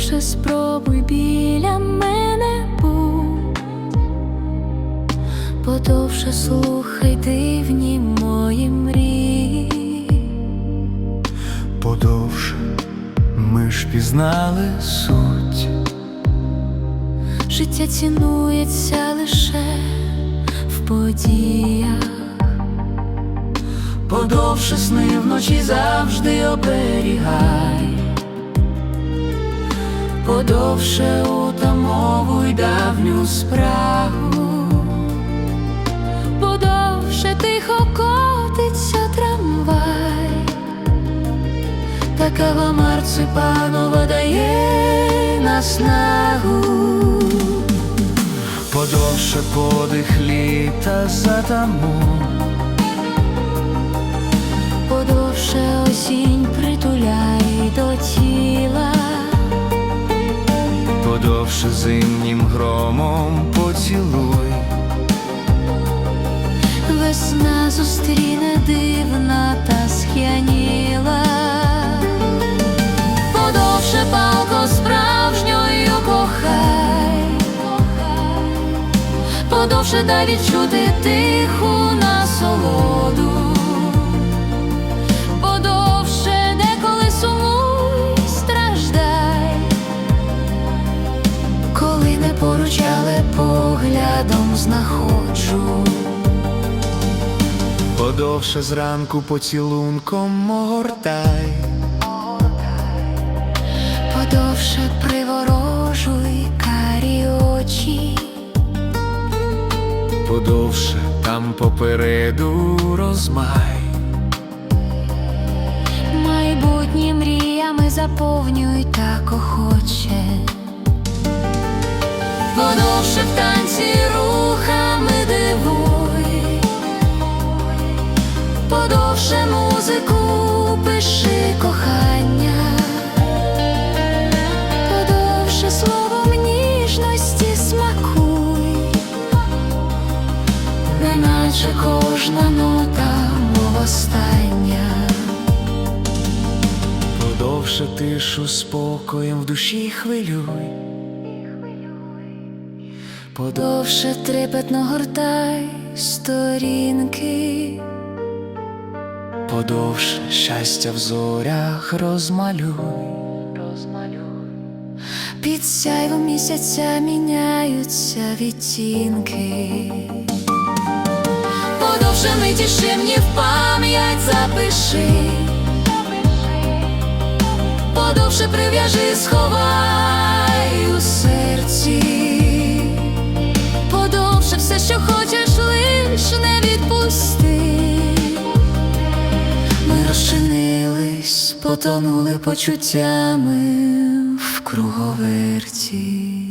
Довше спробуй біля мене будь, подовше слухай дивні мої мрії, подовше ми ж пізнали суть. Життя цінується лише в подіях, подовше сни вночі завжди оберігай. Подовше утамовуй давню спрагу, подовше тихо котиться трамвай, така марципанова дає наснагу. Подовше подих літа затаму. Зустріне дивна та схяніла. Подовше палко справжньою кохай, подовше дай відчути тиху насолоду. Подовше деколи сумуй, страждай, коли не поруч, але поглядом знаходжу. Подовше зранку поцілунком огортай. Подовше приворожуй карі очі, Подовше там попереду розмай. майбутні мріями заповнюй так охоче. Подовше музику пиши кохання, подовше словом ніжності смакуй, неначе кожна нота мов остання. Подовше тишу спокоєм в душі хвилюй. Подовше трепетно гортай сторінки, Подовше щастя в зорях розмалюй. під сяйвом місяця міняються відтінки. Подовше миті шимні в пам'ять запиши, подовше прив'яжи, сховай потонули почуттями в круговерті.